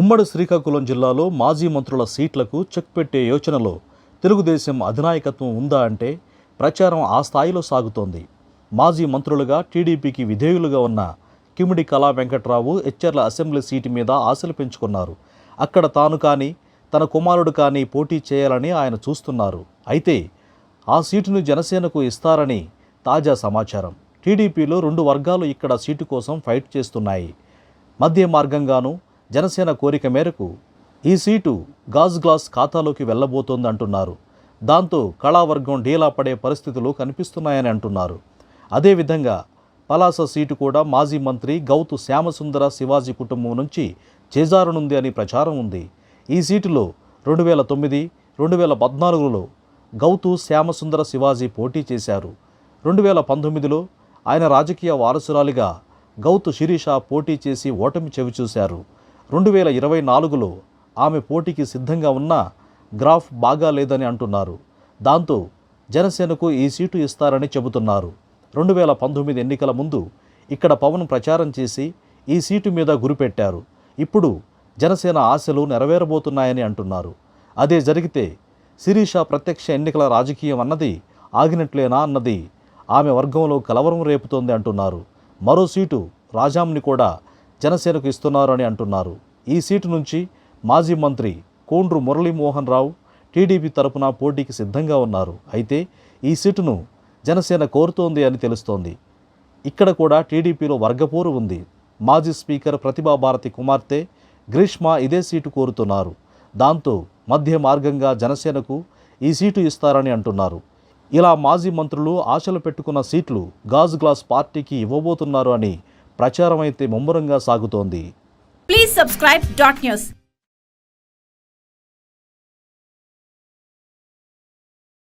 ఉమ్మడి శ్రీకాకుళం జిల్లాలో మాజీ మంత్రుల సీట్లకు చెక్ పెట్టే యోచనలో తెలుగుదేశం అధినాయకత్వం ఉందా అంటే ప్రచారం ఆ స్థాయిలో సాగుతోంది. మాజీ మంత్రులుగా టీడీపీకి విధేయులుగా ఉన్న కిమిడి కళా వెంకట్రావు ఎచ్చెర్ల అసెంబ్లీ సీటు మీద ఆశలు పెంచుకున్నారు. అక్కడ తాను కానీ తన కుమారుడు కానీ పోటీ చేయాలని ఆయన చూస్తున్నారు. అయితే ఆ సీటును జనసేనకు ఇస్తారని తాజా సమాచారం. టీడీపీలో రెండు వర్గాలు ఇక్కడ సీటు కోసం ఫైట్ చేస్తున్నాయి. మధ్య మార్గంగాను జనసేన కోరిక మేరకు ఈ సీటు గాజ్ గ్లాస్ ఖాతాలోకి వెళ్ళబోతోంది అంటున్నారు. దాంతో కళావర్గం డీలా పడే పరిస్థితులు కనిపిస్తున్నాయని అంటున్నారు. అదేవిధంగా పలాస సీటు కూడా మాజీ మంత్రి గౌతు శ్యామసుందర శివాజీ కుటుంబం నుంచి చేజారనుంది అని ప్రచారం ఉంది. ఈ సీటులో రెండు వేల తొమ్మిది రెండు వేల పద్నాలుగులో గౌతు శ్యామసుందర శివాజీ పోటీ చేశారు. రెండు వేల పంతొమ్మిదిలో ఆయన రాజకీయ వారసురాలిగా గౌతు శిరీష పోటీ చేసి ఓటమి చవిచూశారు. రెండు వేల ఇరవై నాలుగులో ఆమె పోటీకి సిద్ధంగా ఉన్నా గ్రాఫ్ బాగా లేదని అంటున్నారు. దాంతో జనసేనకు ఈ సీటు ఇస్తారని చెబుతున్నారు. రెండు వేల పంతొమ్మిది ఎన్నికల ముందు ఇక్కడ పవన్ ప్రచారం చేసి ఈ సీటు మీద గురిపెట్టారు. ఇప్పుడు జనసేన ఆశలు నెరవేరబోతున్నాయని అంటున్నారు. అదే జరిగితే శిరీష ప్రత్యక్ష ఎన్నికల రాజకీయం అన్నది ఆగినట్లేనా అన్నది ఆమె వర్గంలో కలవరం రేపుతోంది అంటున్నారు. మరో సీటు రాజాంని కూడా జనసేనకు ఇస్తున్నారు అని అంటున్నారు. ఈ సీటు నుంచి మాజీ మంత్రి కోండ్రు మురళీమోహన్ రావు టీడీపీ తరపున పోటీకి సిద్ధంగా ఉన్నారు. అయితే ఈ సీటును జనసేన కోరుతోంది అని తెలుస్తోంది. ఇక్కడ కూడా టీడీపీలో వర్గపోరు ఉంది. మాజీ స్పీకర్ ప్రతిభా భారతి కుమార్తె గ్రీష్మ ఇదే సీటు కోరుతున్నారు. దాంతో మధ్య మార్గంగా జనసేనకు ఈ సీటు ఇస్తారని అంటున్నారు. ఇలా మాజీ మంత్రులు ఆశలు పెట్టుకున్న సీట్లు గాజు గ్లాస్ పార్టీకి ఇవ్వబోతున్నారు అని ప్రచారం అయితే ముమ్మరంగా సాగుతోంది. Please subscribe dot news